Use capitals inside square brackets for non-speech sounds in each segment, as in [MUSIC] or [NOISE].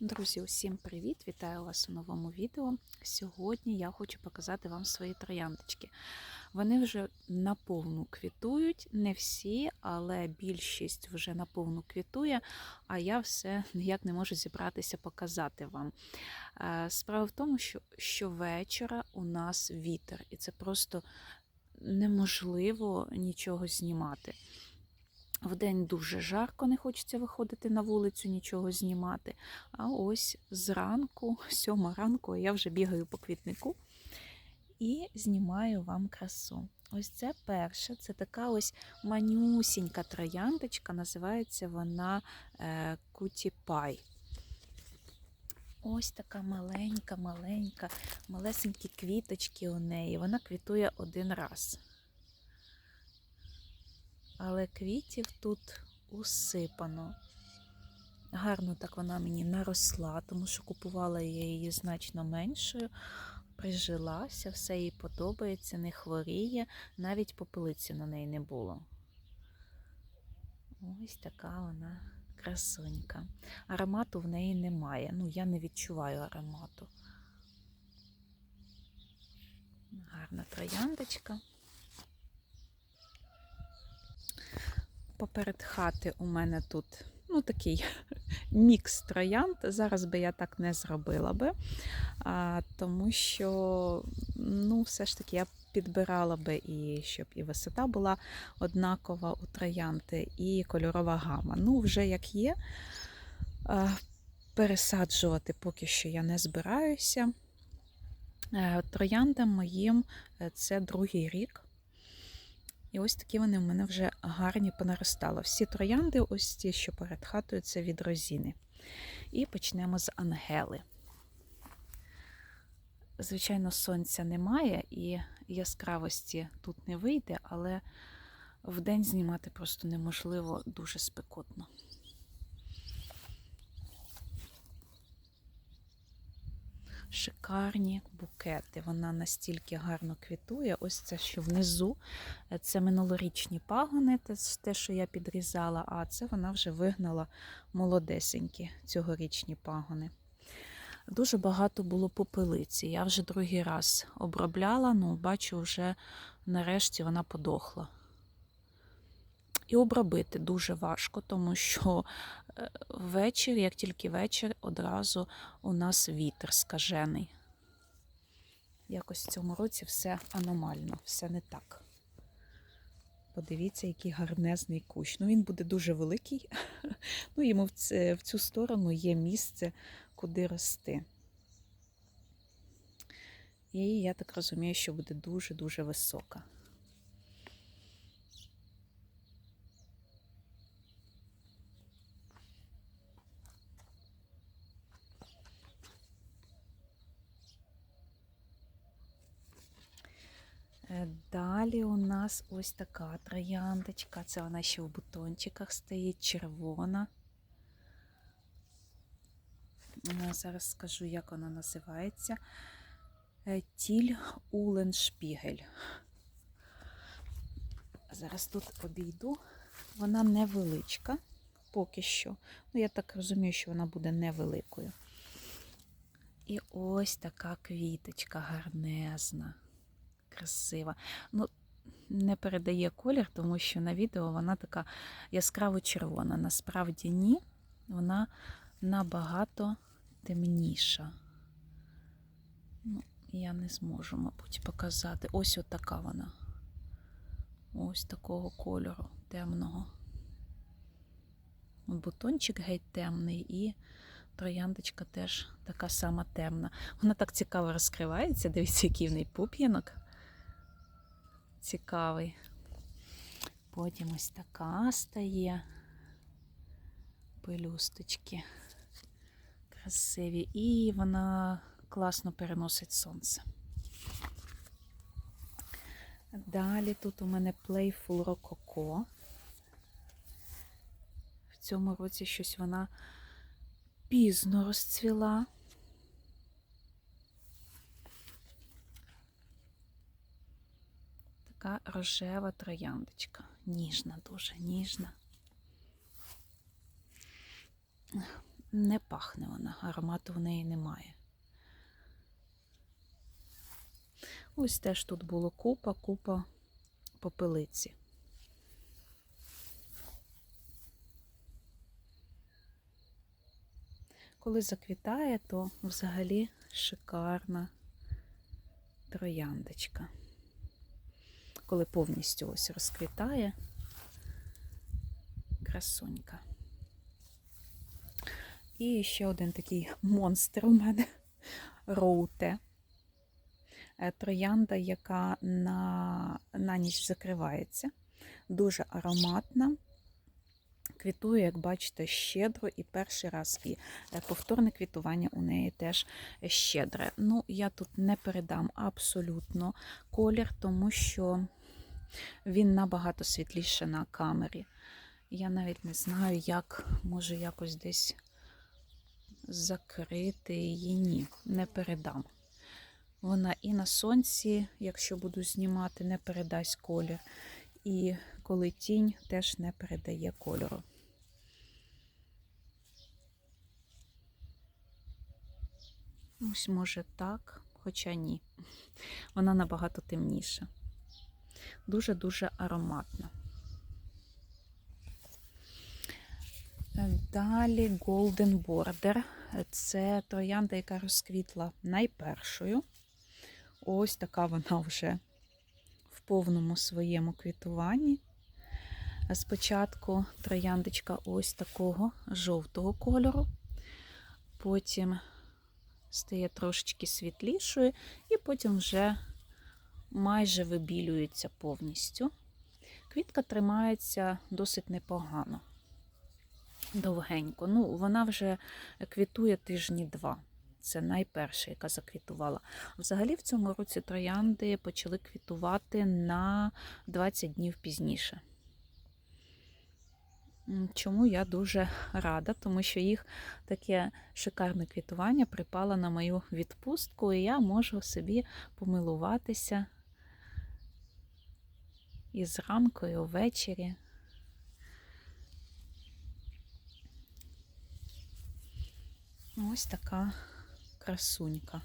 Друзі, усім привіт! Вітаю вас у новому відео. Сьогодні я хочу показати вам свої трояндочки. Вони вже наповну квітують, не всі, але більшість вже наповну квітує, а я все ніяк не можу зібратися показати вам. Е, Справа в тому, що щовечора у нас вітер, і це просто неможливо нічого знімати. Вдень дуже жарко, не хочеться виходити на вулицю, нічого знімати. А ось зранку, [LAUGHS] сьома ранку, я вже бігаю по квітнику і знімаю вам красу. Ось це перше, це така ось манюсінька трояндочка, називається вона е, Кутіпай. Ось така маленька, маленька, малесенькі квіточки у неї. Вона квітує один раз але квітів тут усипано. Гарно так вона мені наросла, тому що купувала я її значно меншою, прижилася, все їй подобається, не хворіє, навіть попелиці на неї не було. Ось така вона красунька. Аромату в неї немає. Ну, я не відчуваю аромату. Гарна трояндочка. Поперед хати у мене тут ну, такий [LAUGHS] мікс троянд. Зараз би я так не зробила би, а, тому що ну, все ж таки я підбирала би і щоб і висота була однакова у троянди, і кольорова гама. Ну, вже як є, а, пересаджувати поки що я не збираюся. Е, трояндам моїм е, це другий рік. І ось такі вони в мене вже гарні понаростали. Всі троянди, ось ті, що перед хатою, це від розіни. І почнемо з ангели. Звичайно, сонця немає і яскравості тут не вийде, але вдень знімати просто неможливо дуже спекотно. Шикарні букети. Вона настільки гарно квітує. Ось це, що внизу, це минулорічні пагони, те, що я підрізала, а це вона вже вигнала молодесенькі цьогорічні пагони. Дуже багато було попелиці. Я вже другий раз обробляла, ну, бачу, вже нарешті вона подохла. І обробити дуже важко, тому що вечір, як тільки вечір, одразу у нас вітер скажений. Якось в цьому році все аномально, все не так. Подивіться, який гарнезний кущ. Ну, він буде дуже великий. [LAUGHS] Ну, йому в цю сторону є місце, куди рости. І я так розумію, що буде дуже-дуже висока. Далі у нас ось така трояндочка. Це вона ще в бутончиках стоїть, червона. Е, зараз скажу, як вона називається. Е, Тіль Уленшпігель. Зараз тут обійду. Вона невеличка поки що. Ну, я так розумію, що вона буде невеликою. І ось така квіточка гарнезна красива. Ну, Не передає колір, тому що на відео вона така яскраво червона. Насправді ні, вона набагато темніша. Ну, Я не зможу, мабуть, показати. Ось отака вона. Ось такого кольору темного. Бутончик геть темний і трояндочка теж така сама темна. Вона так цікаво розкривається. Дивіться, який в неї пуп'янок цікавий. Потім ось така стає. Пелюсточки красиві. І вона класно переносить сонце. Далі тут у мене Playful Rococo. В цьому році щось вона пізно розцвіла. Така рожева трояндочка. Ніжна, дуже ніжна. не пахне вона, аромату в неї немає. Ось теж тут було купа, купа попелиці. Коли заквітає, то взагалі шикарна трояндочка. Коли повністю ось розквітає, красунька. І ще один такий монстр у мене роуте. Е, Троянда, яка на, на ніч закривається, дуже ароматна. Квітує, як бачите, щедро і перший раз. І е, повторне квітування у неї теж щедре. Ну, я тут не передам абсолютно колір, тому що він набагато світліше на камері. Я навіть не знаю, як може якось десь закрити її. Ні, не передам. Вона і на сонці, якщо буду знімати, не передасть колір. І коли тінь теж не передає кольору. Ось може так, хоча ні. Вона набагато темніша. Дуже-дуже ароматна. Далі Golden Border. Це троянда, яка розквітла найпершою. Ось така вона вже в повному своєму квітуванні. Спочатку трояндочка ось такого жовтого кольору, потім стає трошечки світлішою, і потім вже майже вибілюється повністю. Квітка тримається досить непогано, довгенько. Ну, вона вже квітує тижні два. Це найперша, яка заквітувала. Взагалі, в цьому році троянди почали квітувати на 20 днів пізніше. Чому я дуже рада, тому що їх таке шикарне квітування припало на мою відпустку, і я можу собі помилуватися і зранку, і ввечері. Ось така красунька.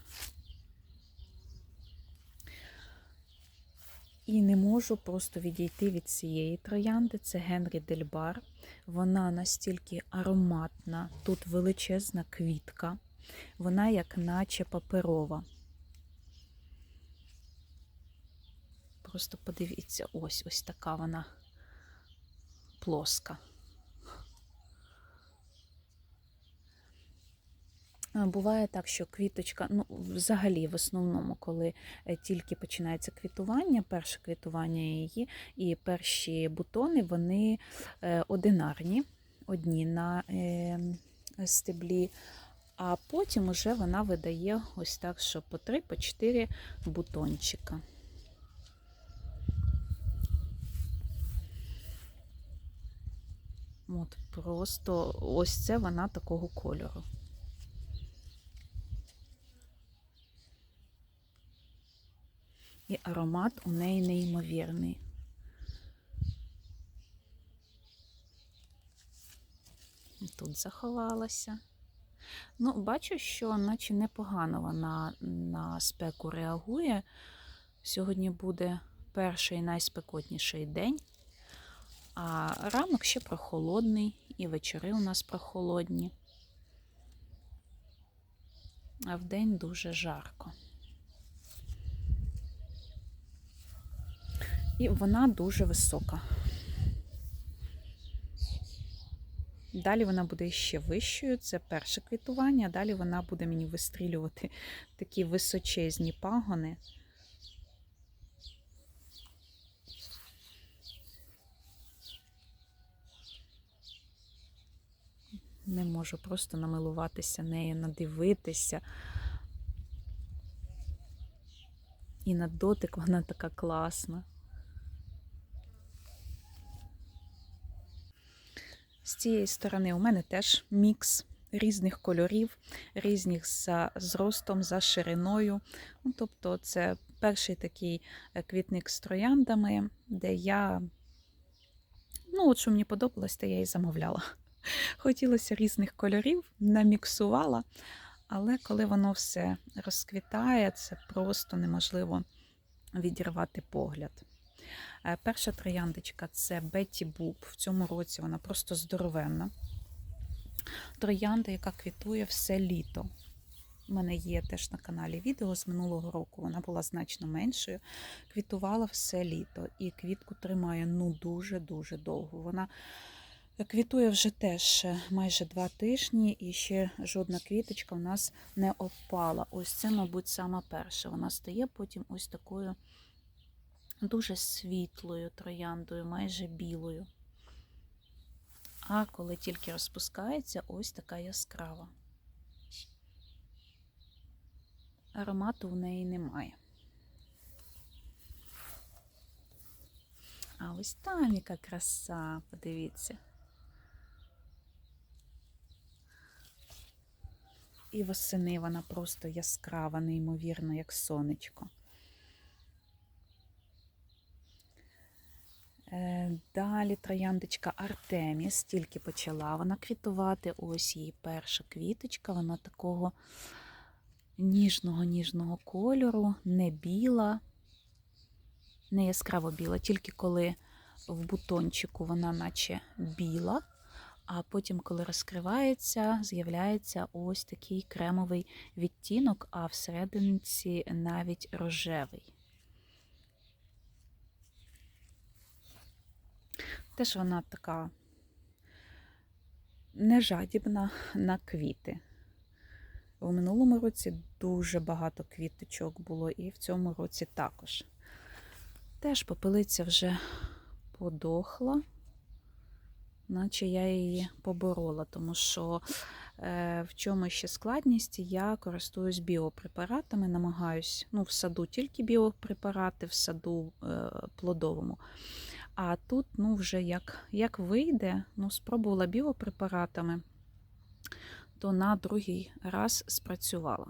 І не можу просто відійти від цієї троянди. Це Генрі Дельбар. Вона настільки ароматна, тут величезна квітка, вона як наче паперова. Просто подивіться, ось ось така вона плоска. Буває так, що квіточка, ну, взагалі, в основному, коли е, тільки починається квітування, перше квітування її, і перші бутони, вони е, одинарні, одні на е, стеблі, а потім уже вона видає ось так, що по 3-4 бутончика. От просто ось це вона такого кольору. І аромат у неї неймовірний. Тут заховалася. Ну, бачу, що наче непогано вона на спеку реагує. Сьогодні буде перший найспекотніший день, а ранок ще прохолодний, і вечори у нас прохолодні, а вдень дуже жарко. І вона дуже висока. Далі вона буде ще вищою, це перше квітування, а далі вона буде мені вистрілювати такі височезні пагони. Не можу просто намилуватися нею, надивитися. І на дотик вона така класна. З цієї сторони у мене теж мікс різних кольорів, різних за зростом, за шириною. Ну, Тобто, це перший такий е, квітник з трояндами, де я, ну, от що мені подобалось, то я і замовляла. Хотілося різних кольорів, наміксувала, але коли воно все розквітає, це просто неможливо відірвати погляд. Е, Перша трояндочка це Бетті Буб. В цьому році вона просто здоровенна. Троянда, яка квітує все літо. У мене є теж на каналі відео з минулого року. Вона була значно меншою. Квітувала все літо. І квітку тримає ну дуже-дуже довго. Вона квітує вже теж майже два тижні, і ще жодна квіточка у нас не опала. Ось це, мабуть, сама перша. Вона стає потім ось такою дуже світлою трояндою, майже білою. А коли тільки розпускається, ось така яскрава. Аромату в неї немає. А ось там яка краса, подивіться. І восени вона просто яскрава, неймовірно, як сонечко. Е, Далі трояндочка Артеміс тільки почала вона квітувати. Ось її перша квіточка, вона такого ніжного-ніжного кольору, не біла, не яскраво біла, тільки коли в бутончику вона наче біла, а потім, коли розкривається, з'являється ось такий кремовий відтінок, а всерединці навіть рожевий. Теж вона така нежадібна на квіти. У минулому році дуже багато квіточок було, і в цьому році також. Теж попелиця вже подохла, наче я її поборола, тому що е, в чому ще складність, я користуюсь біопрепаратами, намагаюсь, ну, в саду тільки біопрепарати, в саду е, плодовому. А тут, ну, вже як як вийде, ну, спробувала біопрепаратами, то на другий раз спрацювала.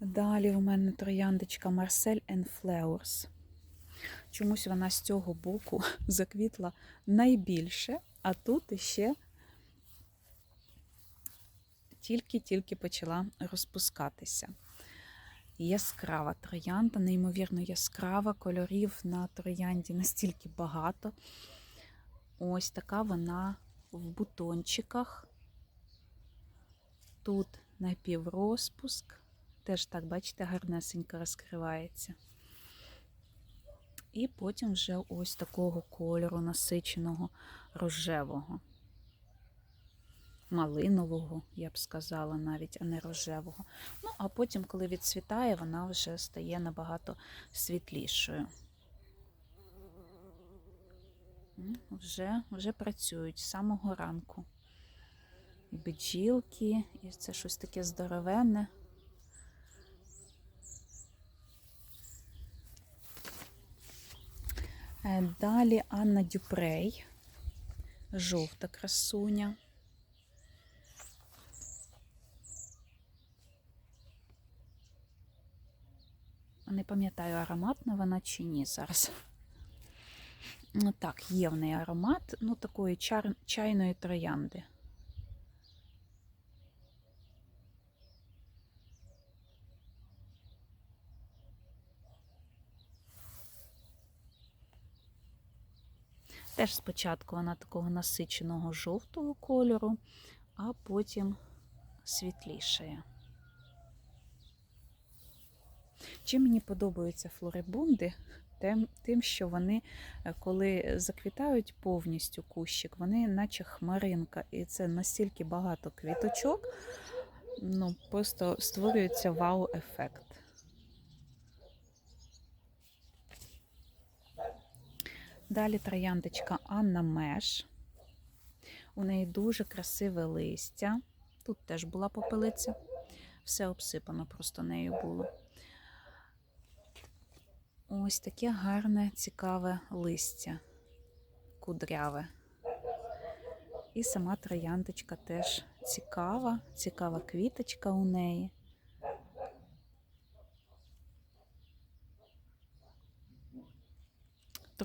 Далі у мене трояндочка Marcel Flowers. Чомусь вона з цього боку [LAUGHS] заквітла найбільше, а тут іще тільки-тільки почала розпускатися. Яскрава троянда, неймовірно яскрава, кольорів на троянді настільки багато. Ось така вона в бутончиках. Тут напіврозпуск. Теж так, бачите, гарнесенько розкривається. І потім вже ось такого кольору насиченого рожевого. Малинового, я б сказала, навіть, а не рожевого. Ну, а потім, коли відцвітає, вона вже стає набагато світлішою. Вже, вже працюють з самого ранку. І бджілки, і це щось таке здоровенне. Далі Анна Дюпрей, жовта красуня. Не пам'ятаю, ароматна вона чи ні зараз. Ну, Так, є в неї аромат, ну, такої чайної троянди. Теж спочатку вона такого насиченого жовтого кольору, а потім світлішає. Чим мені подобаються флорибунди, тим, що вони, е, коли заквітають повністю кущик, вони наче хмаринка. І це настільки багато квіточок, ну, просто створюється вау-ефект. Далі трояндочка Анна Меш. У неї дуже красиве листя. Тут теж була попелиця. Все обсипано просто нею було. Ось таке гарне, цікаве листя, кудряве. І сама трояндочка теж цікава, цікава квіточка у неї.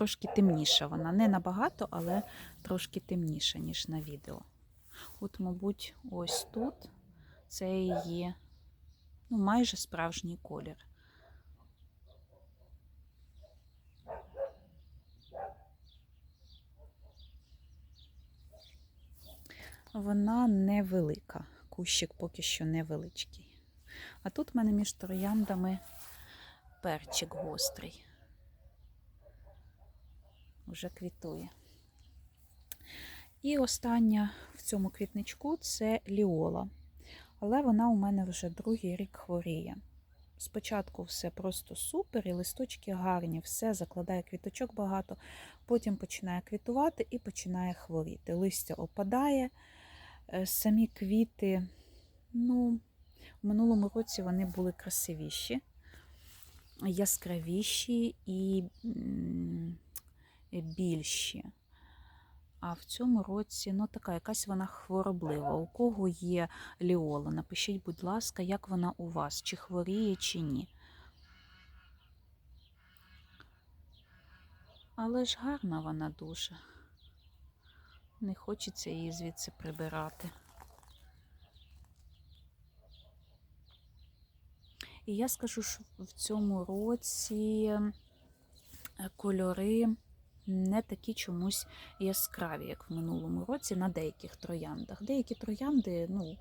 Трошки темніша вона. Не набагато, але трошки темніша, ніж на відео. От, мабуть, ось тут це її ну, майже справжній колір. Вона невелика. Кущик поки що невеличкий. А тут в мене між трояндами перчик гострий. Вже квітує. І остання в цьому квітничку це ліола. Але вона у мене вже другий рік хворіє. Спочатку все просто супер, і листочки гарні, все закладає квіточок багато, потім починає квітувати і починає хворіти. Листя опадає, е, самі квіти, ну, в минулому році вони були красивіші, яскравіші і більші. А в цьому році, ну, така якась вона хвороблива. У кого є ліола? Напишіть, будь ласка, як вона у вас, чи хворіє, чи ні. Але ж гарна вона дуже. Не хочеться її звідси прибирати. І я скажу, що в цьому році е, кольори не такі чомусь яскраві, як в минулому році на деяких трояндах. Деякі троянди, ну,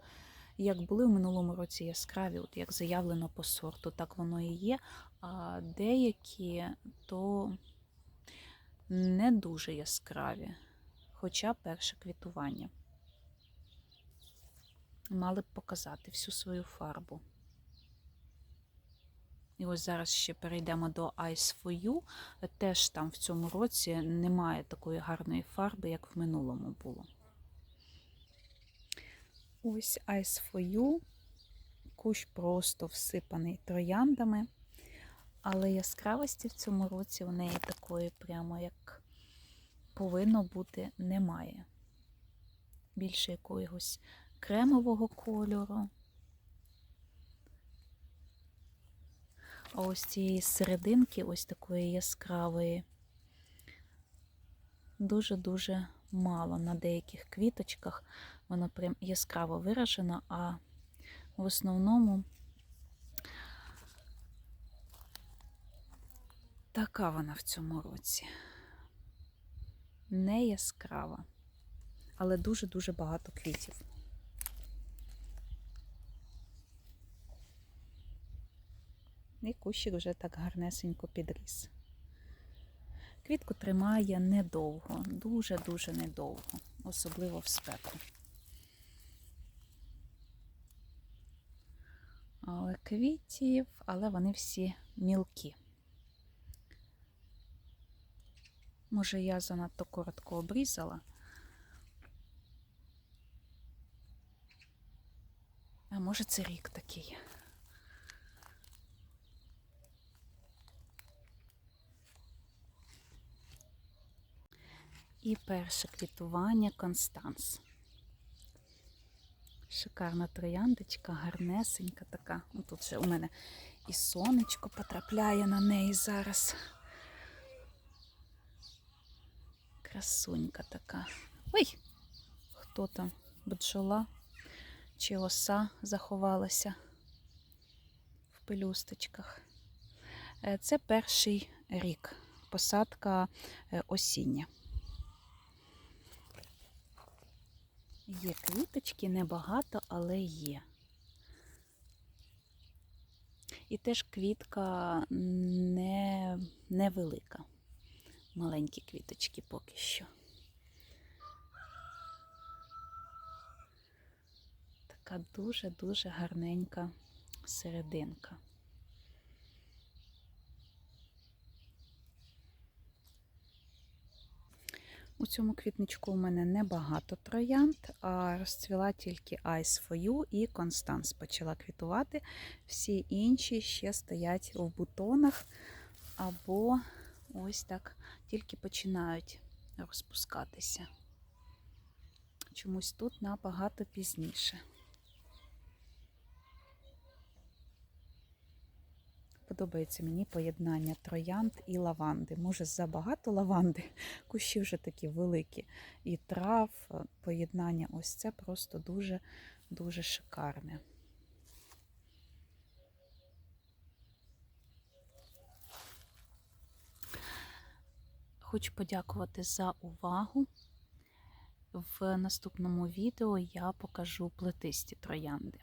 як були в минулому році яскраві, от як заявлено по сорту, так воно і є. А деякі то не дуже яскраві, хоча перше квітування. Мали б показати всю свою фарбу. І ось зараз ще перейдемо до Ice for You. Теж там в цьому році немає такої гарної фарби, як в минулому було. Ось Ice for You. Кущ просто всипаний трояндами. Але яскравості в цьому році у неї такої прямо, як повинно бути, немає. Більше якогось кремового кольору. А ось цієї серединки, ось такої яскравої, дуже-дуже мало. На деяких квіточках вона прям яскраво виражена, а в основному така вона в цьому році. Не яскрава, але дуже-дуже багато квітів. І кущик вже так гарнесенько підріс. Квітку тримає недовго, дуже-дуже недовго, особливо в спеку. Але квітів, але вони всі мілкі. Може, я занадто коротко обрізала. А може, це рік такий. І перше квітування Констанс. Шикарна трояндочка, гарнесенька така. Ну, Тут ще у мене і сонечко потрапляє на неї зараз. Красунька така. Ой! Хто там? Бджола чи оса заховалася в пелюсточках. Е, Це перший рік, посадка е, осіння. Є квіточки, небагато, але є. І теж квітка не, невелика. Маленькі квіточки поки що. Така дуже-дуже гарненька серединка. У цьому квітничку у мене небагато троянд, а розцвіла тільки Ice for You і Констанс почала квітувати. Всі інші ще стоять в бутонах, або ось так тільки починають розпускатися. Чомусь тут набагато пізніше. Подобається мені поєднання троянд і лаванди. Може, забагато лаванди, [LAUGHS] кущі вже такі великі. І трав, е, поєднання ось це просто дуже, дуже шикарне. Хочу подякувати за увагу. В наступному відео я покажу плетисті троянди.